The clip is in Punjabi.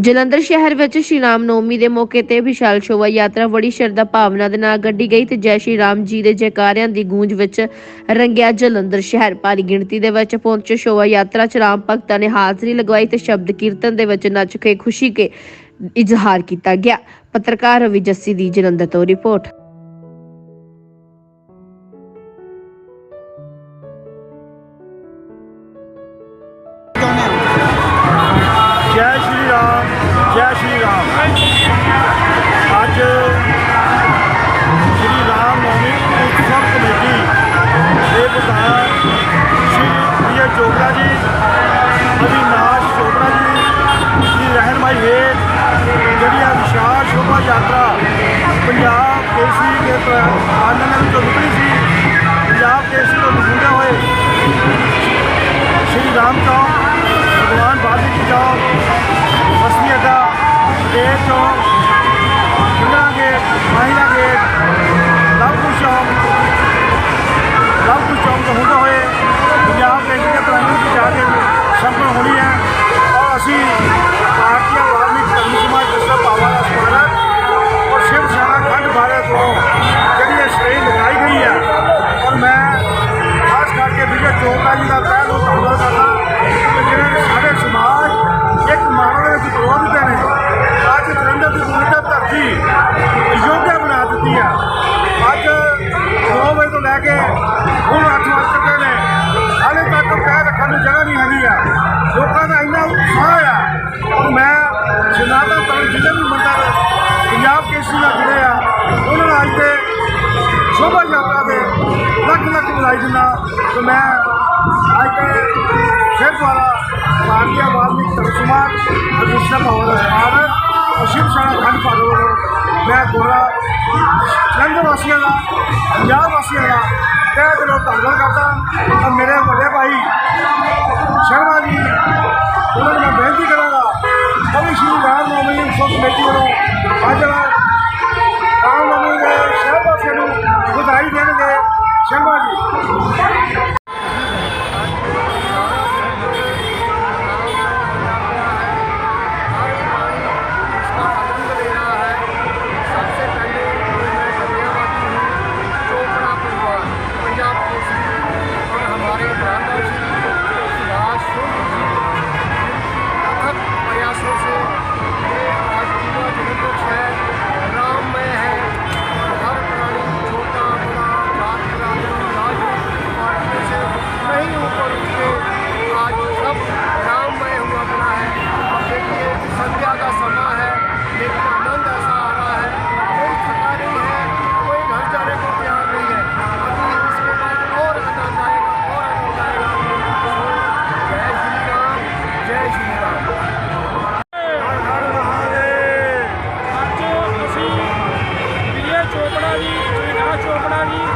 ਜਲੰਧਰ ਸ਼ਹਿਰ ਵਿੱਚ ਸ਼੍ਰੀ ਰਾਮ ਨੌਮੀ ਦੇ ਮੌਕੇ ਤੇ ਵਿਸ਼ਾਲ ਸ਼ੋਭਾ ਯਾਤਰਾ ਬੜੀ ਸ਼ਰਧਾ ਭਾਵਨਾ ਦੇ ਨਾਲ ਕੱਢੀ ਗਈ ਤੇ ਜੈ ਸ਼੍ਰੀ ਰਾਮ ਜੀ ਦੇ ਜੈਕਾਰਿਆਂ ਦੀ ਗੂੰਜ ਵਿੱਚ ਰੰਗਿਆ ਜਲੰਧਰ ਸ਼ਹਿਰ। ਭਾਰੀ ਗਿਣਤੀ ਦੇ ਵਿੱਚ ਪਹੁੰਚੇ ਸ਼ੋਭਾ ਯਾਤਰਾ ਚ ਰਾਮ ਭਗਤਾਂ ਨੇ ਹਾਜ਼ਰੀ ਲਗਵਾਈ ਤੇ ਸ਼ਬਦ ਕੀਰਤਨ ਦੇ ਵਿੱਚ ਨੱਚ ਕੇ ਖੁਸ਼ੀ ਕੇ ਇਜ਼ਹਾਰ ਕੀਤਾ ਗਿਆ। ਪੱਤਰਕਾਰ ਰਵੀ ਜੱਸੀ ਦੀ ਜਲੰਧਰ ਤੋਂ ਰਿਪੋਰਟ। Show. ਕੇ ਹੁਣ 8 ਵਜੇ ਤੱਕ ਨੇ। ਹਾਲੇ ਤੱਕ ਪੈਰ ਰੱਖਣ ਨੂੰ ਜਗ੍ਹਾ ਨਹੀਂ ਹੈਗੀ ਆ। ਲੋਕਾਂ ਦਾ ਇੰਨਾ ਉਤਸ਼ਾਹ ਆ ਔਰ ਮੈਂ ਜਨਾਬਾ ਤਾਂ ਜਿੰਨੇ ਵੀ ਮੰਦਰ ਪੰਜਾਬ ਕੇਸਰੀ ਨਾਲ ਜੁੜੇ ਆ, ਉਹਨਾਂ ਨਾਲ ਅੱਜ ਤੇ ਸ਼ੋਭਾ ਯਾਤਰਾ ਦੇ ਲੱਖ ਲੱਖ ਵਧਾਈ ਦਿੰਦਾ ਤੇ ਮੈਂ ਅੱਜ ਤੇ ਫਿਰ ਦੁਆਰਾ ਭਾਰਤੀਆ ਵਾਲਮੀਕ ਧਰਮ ਸਮਾਜ ਮਾਹੌਲ ਭਵਨ ਦਾ ਸਮਾਰਕ ਔਰ ਸ਼ਿਵ ਸੈਨਾ ਖੰਡ ਭਾਰਤ ਮੈਂ ਗੋਰਾ ਦਾ ਪੰਜਾਬ ਵਾਸੀਆਂ ਦਾ ਤਹਿ ਦਿਲੋਂ ਧੰਨਵਾਦ ਕਰਦਾ ਔਰ ਮੇਰੇ ਵੱਡੇ ਭਾਈ ਰੋਕਣਾ ਜੀ।